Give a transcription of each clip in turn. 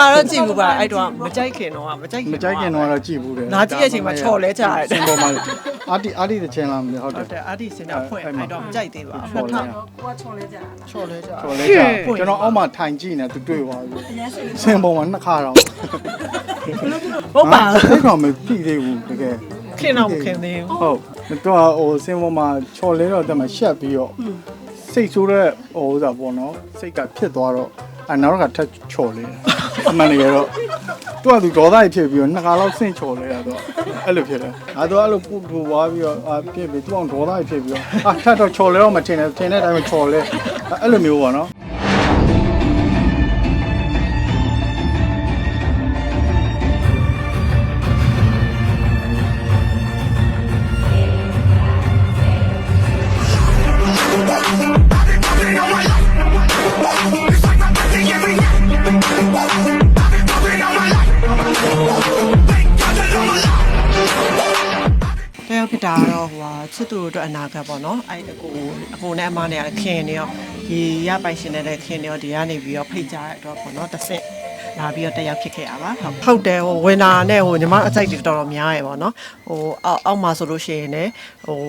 ခါတော့ကြည့်ဘူးပါအဲ့တော့မကြိုက်ခင်တော့မကြိုက်ခင်မကြိုက်ခင်တော့တော့ကြည့်ဘူးတယ်လာကြည့်တဲ့အချိန်မှာချော်လဲကြရတယ်စင်ပေါ်မှာအာတီအာတီတဲ့ချင်လာမလို့ဟုတ်ဟုတ်တတယ်ယ်အာဒီစင်တာဖွင့်အဲ့တော့မကြိုက်သေးပါဘူးချော်လဲကိုကချော်လဲကြတာချော်လဲကြချော်လဲကြကျွန်တော်အောက်မှာထိုင်ကြည့်နေသူတွေ့သွားပြီစင်ပေါ်မှာနှစ်ခါတော့ဟုတ်ပါအဲ့ကောင်မကြည့်သေးဘူးတကယ်ခင်တော့မခင်သေးဘူးဟုတ်တော့ဟိုစင်ပေါ်မှာချော်လဲတော့တက်မှာရှက်ပြီးတော့စိတ်ဆိုးတဲ့ဟိုဥစားပေါ့နော်စိတ်ကဖြစ်သွားတော့အနောက်တော့ကထက်ချော်လဲ အမှန်တကယ်တော့သူကသူဒေါသကြီးဖြစ်ပြီးတော့နှစ်ခါလောက်ဆင့်ချော်လဲတာတော့အဲ့လိုဖြစ်တယ်အဲတော့အဲ့လိုပူပူသွားပြီးတော့အာဖြစ်ပြီးသူအောင်ဒေါသကြီးဖြစ်ပြီးတော့အာထက်တော့ချော်လဲတော့မထင်နဲ့ထင်တဲ့အတိုင်းပဲချော်လဲအဲ့လိုမျိုးပေါ့နော် တာကတော့ဟိုဟာချစ်သူတို့အတွက်အနာဂတ်ပေါ့နော်အဲ့အကိုအကိုနဲ့အမနဲ့ခင်နေရောဒီရပိုင်ရှင်တဲ့ခင်နေရောဒီကနေပြီးတော့ဖိတ်ကြရတော့ပေါ့နော်တစ်ဆင့်လာပြီးတော့တယောက်ဖြစ်ခဲ့ရပါဟုတ်ဟုတ်တယ်ဟိုဝင်တာနဲ့ဟိုညီမအစိုက်တွေတော်တော်များရယ်ပေါ့နော်ဟိုအောက်အောက်မှာဆိုလို့ရှိရင်လည်းဟို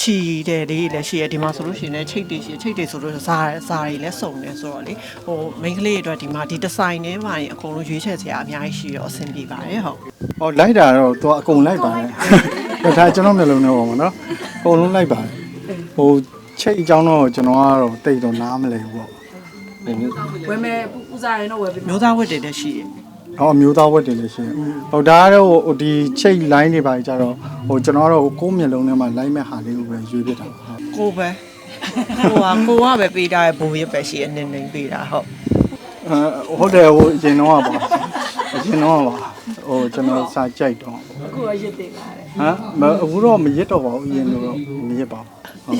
ချီတယ်လေးလည်းရှိရဒီမှာဆိုလို့ရှိရင်လည်းချိတ်တွေရှိချိတ်တွေဆိုလို့စားစားတွေလည်းစုံတယ်ဆိုတော့လေဟိုမိန်းကလေးတွေအတွက်ဒီမှာဒီဒီဇိုင်းထဲမှာရင်အကုန်လုံးရွေးချယ်စရာအများကြီးရှိရောအဆင်ပြေပါတယ်ဟုတ်။အော်လိုက်တာတော့သူကအကုန်လိုက်ပါတယ်။ ဒါကျွန်တော်မျိုးလုံးနဲ့ပေါ့မနော်။အကုန်လုံးလိုက်ပါတယ်။ဟိုချိတ်အကြောင်းတော့ကျွန်တော်ကတော့တိတ်တော့နားမလည်ဘူးပေါ့။ဟိုဝယ်မယ်ပူစားရင်တော့ဝယ်ပြီးမျိုးသားဝတ်တွေလည်းရှိတယ်တော့အမျိုးသားဝတ်တယ်လည်းရှိတယ်။ဟိုဒါကတော့ဟိုဒီချိတ် line တွေပါကြတော့ဟိုကျွန်တော်ကတော့ကိုယ်မျိုးလုံးထဲမှာ line မဲ့ဟာလေးကိုပဲရွေးပြတာပါဟုတ်ကိုပဲကိုကကိုကပဲပေးတာဘိုးရပဲရှိအနေနဲ့ပေးတာဟုတ်။အဲ ဟုတ်တယ်ဟိုအရင်တော့ပါ။အရင်တော့ပါ။ဟိုကျွန်တော်စာကြိုက်တော့ကိုကရစ်တင်လာတယ်ဟမ်မအခုတော့မရစ်တော့ပါဘူးအရင်တော့မရစ်ပါဘူး။ကို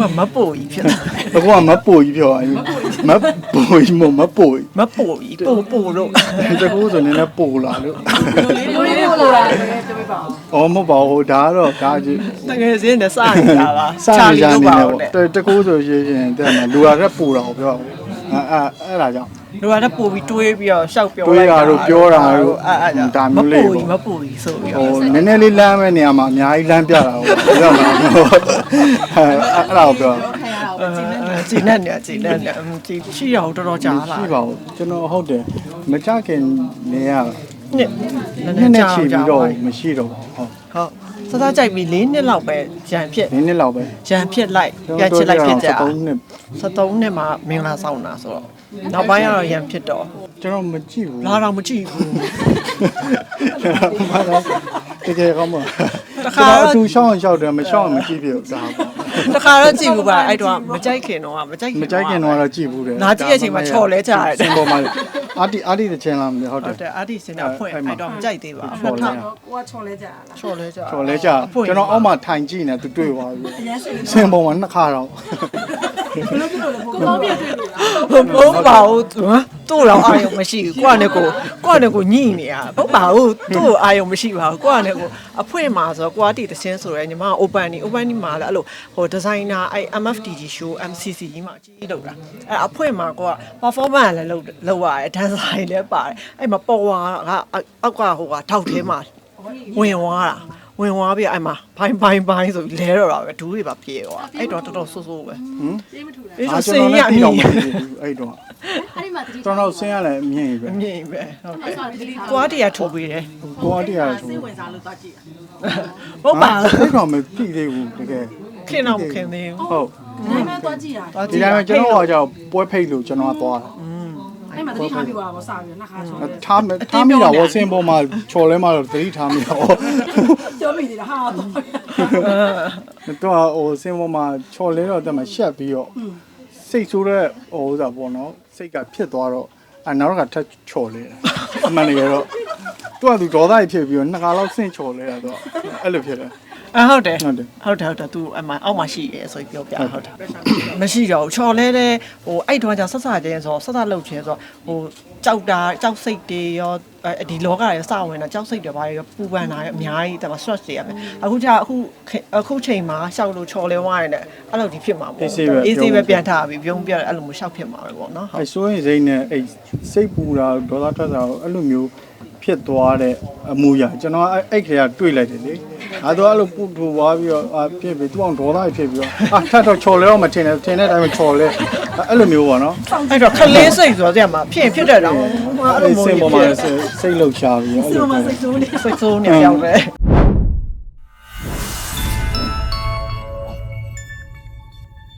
ကမပို့ကြီးဖြစ်တာအခုကမပိုကြီးပြောအရင်မပိုကြီးမမပိုကြီးမပို့ကြီးပို့ပို့လို့တကူဆိုနေနဲ့ပိုလာလို့လိုလေးကိုလိုလာတယ်ပြောပြပါဦးအော်မဟုတ်ပါဘူးဒါကတော့ဒါကြီးတကယ်စင်းနဲ့စနေတာပါစနေကြနေပါနဲ့တော့ပေါ့တကူဆိုရှင်ရှင်တဲ့မှာလူရရက်ပိုတာကိုပြော အဲအဲအဲ့ဒါကြောင့်လူကတော့ပို့ပြီးတွေးပြီးတော့ရှောက်ပြောတွေးလိုက်တာတို့ပြောတာတို့အဲ့အဲ့ဒါမျိုးလေးမပို့ပေါ့ကြီးမပို့ကြီးဆိုပြီးဟိုတော့နည်းနည်းလေးလမ်းမဲ့နေရာမှာအများကြီးလမ်းပြတာဟုတ်ပြောမှာအဲအဲ့ဒါကိုပြောခံရတာကိုကြည့်နေဂျင်းနဲ့နေဂျင်းနဲ့နေဂျင်းရှိရအောင်တော်တော်ကြာလာရှိပါဘူးကျွန်တော်ဟုတ်တယ်မကြခင်နေရနှစ်နည်းနည်းချီပြီးတော့မရှိတော့ဘူးဟုတ်ဟုတ် စသားကြိုက်ပြီး၄နှစ်လောက်ပဲရန်ဖြစ်နည်းနည်းလောက်ပဲရန်ဖြစ်လိုက်ရန်ချစ်လိုက်ဖြစ်ကြ73နှစ်73နှစ်မှာမင်္ဂလာဆောင်တာဆိုတော့နောက်ပိုင်းကတော့ရန်ဖြစ်တော့ကျွန်တော်မကြည့်ဘူးလာတော့မကြည့်ဘူးဘာလို့တကယ်ကောင်းမတတခါခါတော့သူရှောင်းရင်ရှောက်တယ်မရှောင်းရင်မကြည့်ပြဘူးဒါပေါ့ တခါတော့ကြည့်ဘူးပါအဲ့တော့မကြိုက်ခင်တော့မကြိုက်ခင်မကြိုက်ခင်တော့တော့ကြည့်ဘူးတယ်လာကြည့်တဲ့အချိန်မှာချော်လဲကြရတယ်စင်ပေါ်မှာအာတီအာတီတဲ့ချင်လာမလို့ဟုတ်တဟုတ်ယ်တယ်အာဒီစင်တာဖွင့်အဲ့တော့မကြိုက်သေးပါဘူးချော်လဲကိုကချော်လဲကြတာချော်လဲကြချော်လဲကြကျွန်တော်အောက်မှာထိုင်ကြည့်နေသူတွေ့သွားပြီအရင်စိတ်စင်ပေါ်မှာနှစ်ခါတော့ ဘယ်လိုဖြစ်လို့လဲကိုကောင်းပြတွေ့လို့လားဘုံဘုံပါဘူးသူ့တော့အာယုံမရှိဘူးကိုကနဲ့ကိုကိုကနဲ့ကိုညှိနေရဘုံပါဘူးသူ့ကိုအာယုံမရှိပါဘူးကိုကနဲ့ကိုအဖွင့်မှာဆိုတော့ကိုကတီတချင်းဆိုရဲညီမက open နေ open နေမှာလည်းအဲ့လိုဟိုဒီဇိုင်နာအဲ့ MFDG show MCC ကြီးမှာအကြီးကြီးလုပ်တာအဲ့အဖွင့်မှာကိုက performance လည်းလုပ်လုပ်ရတယ် dancer တွေလည်းပါတယ်အဲ့မှာပေါ်ဝါကအောက်ကဟိုကထောက်ထဲမှာဝင်သွားတာ ဝင်သွားပြီးအဲ့မှာဘိုင်းဘိုင်းဘိုင်းဆိုပြီးလဲတော့တာပဲဒူးတွေပါပြေသွားအဲ့တော့တော်တော်ဆိုးဆိုးပဲတေးမထူလားအဲ့အာဆိုကျွန်စင်တော်ရလည်းအပြီးမြတော့င်မကြည့်ဘူးအဲ့တော့အဲ့ဒီမှာတတိကျွန်တော်ဆင်းရလည်းအမြင်ပဲအမြင်ပဲဟုတ်ကဲ့ဆောတတိကိုအားတရားထိုးပေးတယ်ကိုအတီးရစိတ်ဝင်စားလို့သွားကြည့်တာဟုတ်ပါအဲ့တော့မကြည့်သေးဘူးတကယ်ခင်တော့မခင်သေးဘူးဟုတ်ဒါပေမဲ့သွားကြည့်တာဒီတိုင်းမှာကျွန်တော်ကကြောက်ပွဲဖိတ်လို့ကျွန်တော်ကသွားတာ အဲ့မှာတတိထားပြီးသွားပါစပြီးနှစ်ခါချော်လဲထားမထားမိတာဝဆင်းပေါ်မှာချော်လဲမှာတော့သတိထားမိတာဟောပြောမိသေးတာဟာတော့တော့ဟိုဆင်းပေါ်မှာချော်လဲတော့တက်မှာရှက်ပြီးတော့စိတ်ဆိုးတဲ့ဟိုဥစားပေါ့နော်စိတ်ကဖြစ်သွားတော့အနောက်တော့ကထက်ချော်လဲအမှန်တကယ်တော့သူကသူဒေါသကြီးဖြစ်ပြီးတော့နှစ်ခါလောက်ဆင့်ချော်လဲတာတော့အဲ့လိုဖြစ်တယ် အဟုတ်တယ် ဟုတ်တယ် ဟုတ်တယ်ဟုတ်တယ် तू အမအောက်မှာရှိရဲဆိုပြီးပြောပြဟုတ်တယ်မရှိတော့ဘူးချော်လဲလဲဟိုအဲ့တော့じゃဆက်ဆက်ချင်းဆိုဆက်ဆက်လှုပ်ချင်းဆိုဟိုကြောက်တာကြောက်စိတ်တွေရောဒီလောကရောစဝင်တာကြောက်စိတ်တွေဘာတွေရောပူပန်တာရောအများကြီးတယ်မှာ stress တွေရမယ်အခုじゃအခုအခုချိန်မှာရှောက်လို့ချော်လဲဝိုင်းတယ်အဲ့လိုဒီဖြစ်မှာပေါ့အေးဆေးပဲပြန်ထားပြီးပြုံးပြအဲ့လိုမျိုးရှောက်ဖြစ်မှာပဲပေါ့နော်ဟုတ် အဲဆိုရင်စိတ်နဲ့အဲ့စိတ်ပူတာဒေါသထွက်တာအဲ့လိုမျိုး ဖြစ်သွားတဲ့အမူအရာကျွန်တော်အဲ့အဲ့ခေတ်ကတွေ့လိုက်တယ်လေအဲတော့အဲ့လိုပူထူသွားပြီးတော့အာဖြစ်ပြီးသူအောင်ဒေါသဖြစ်ပြီးတော့အာထပ်တော့ချော်လဲတော့မထင်နဲ့ထင်တဲ့အတိုင်းပဲချော်လဲအဲ့လိုမျိုးပေါ့နော်အဲ့တော့ခလေးစိတ်ဆိုတော့ကြမှာဖြစ်ဖြစ်တဲ့တော့အဲ့လိုအဲ့မျိုးစိတ်ပေါ်မှာစိတ်လှုပ်ရှားပြီးဒီမှာစိတ်ဆိုးနေစိတ်ဆိုးနေရောက်တယ်